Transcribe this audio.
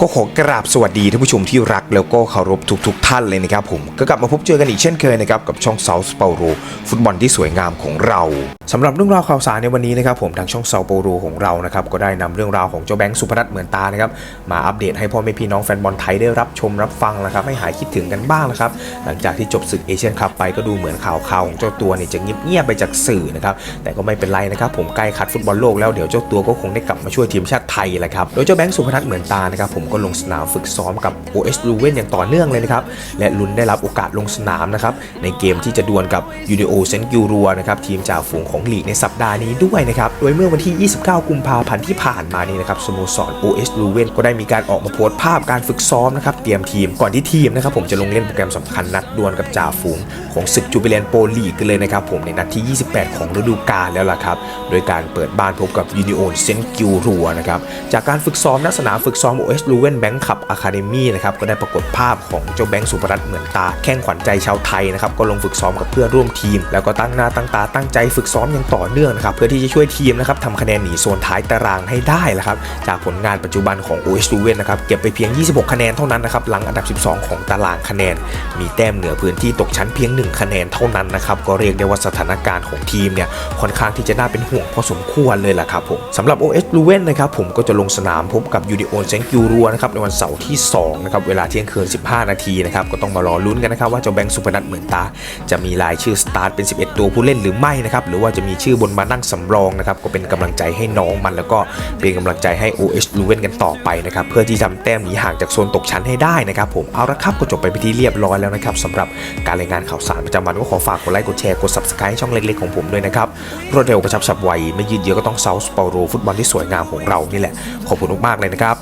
ก็ขอกราบสวัสดีท่านผู้ชมที่รักแล้วก็เคารพทุกๆทท่านเลยนะครับผมก็กลับมาพบเจอกันอีกเช่นเคยนะครับกับช่องเซาส์เปาโรฟุตบอลที่สวยงามของเราสำหรับเรื่องราวข่าวสารในวันนี้นะครับผมทางช่องเซาเปโรของเรานะครับก็ได้นำเรื่องราวของเจ้าแบงค์สุพนัทเหมือนตานะครับมาอัปเดตให้พ่อแม่พี่น้องแฟนบอลไทยได้รับชมรับฟังนะครับให้หายคิดถึงกันบ้างนะครับหลังจากที่จบศึกเอเชียนคัพไปก็ดูเหมือนข่าวข่าวของเจ้าตัวเนี่ยจะเงียบๆไปจากสื่อนะครับแต่ก็ไม่เป็นไรนะครับผมใกล้คัดฟุตบอลโลกแล้วเดี๋ยวเจ้าตัวก็คงได้กลับมาช่วยทีมชาติไทยแหละครับโดยเจ้าแบงค์สุพนัทเหมือนตานะครับผมก็ลงสนามฝึกซ้อมกับ OS l u v e n อย่างต่อเนื่องเลยนะครับและลุ้นได้รับโอกาสลงสนามนะครับในเกมที่จะดวลกับยู i โอเซนกิวรัวนะครับทีมจ่าฝูงของลีกในสัปดาห์นี้ด้วยนะครับ โดยเมื่อวันที่ 29 กุมภาพันธ์ที่ผ่านมานี้นะครับสโมสร OS l u v e n ก็ได้มีการออกมาโพสต์ภาพการฝึกซ้อมนะครับเตรียมทีมก่อนที่ทีมนะครับผมจะลงเล่นโปรแกรมสำคัญนัดดวลกับจ่าฝูงของศึกจูเบเลนโปลีกกันเลยนะครับผมในนัดที่ 28 ของฤดูกาลแล้วล่ะครับโดยการเปิดบ้านพบกับยู i โอเซนกิวรัวนะครับจากการฝึกซ้อมณสนามฝึกซ้อม OS l u v e n Bank Cup Academy นะครับก็ได้ปรากฏภาพของเจ้าแบงค์สุพรัตน์เหมือนตาแข้งขวัญใจชาวไทยนะครับก็ลงฝึกซ้อมกับเพื่อนร่วมทีม แล้วก็ตั้งหน้าตั้งตาตั้งใจฝึกซ้อมอย่างต่อเนื่องนะครับเพื่อที่จะช่วยทีมนะครับทำคะแนนหนีโซนท้ายตารางให้ได้ละครับจากผลงานปัจจุบันของ OS l u v e n นะครับเก็บไปเพียง 26 คะแนนเท่านั้นนะครับหลังอันดับ 12 ของตารางคะแนน มีแต้มเหนือพื้นที่ตกชั้นเพียง 1 คะแนนเท่านั้นนะครับก็เรียกได้ว่าสถานการณ์ของทีมเนี่ยค่อนข้างที่จะน่าเป็นห่วงพอสมควรเลยล่ะครับผมสำหรับ OS l u v e n นะครับผมก็จะลงสนามพบกับยูดิโอนเซนกิวรัวนะครับในวันเสาร์ที่2นะครับเวลาเที่ยงคืน 15 นาทีนะครับก็ต้องมารอลุ้นกันนะครับว่าเจ้าแบงค์สุพนัทเหมือนตา จะมีรายชื่อสตาร์ทเป็น 11 ตัวผู้เล่นหรือไม่นะครับหรือว่าจะมีชื่อบนมานั่งสำรองนะครับก็เป็นกำลังใจให้น้องมัน แล้วก็เป็นกำลังใจให้ OS l u v e n กันต่อไปนะครับเพื่อที่ทำแต้มหนีห่างจากโซนตกชั้นให้ได้นะครับผมเอาละครับก็จบไปเป็นที่เรียบร้อยแล้วนะครับสำหรับการรายงานข่าวสารประจำวันก็ขอฝากกดไลค์กดแชร์กด subscribe ช่องเล็กๆของผมด้วยนะครับรวดเร็วกระชับฉับไวไม่ยืดเยื้อก็ต้องเซาส์ปาโรฟุตบอลที่สวยงามของเรานี่แหละขอบคุณมากๆเลยนะครับ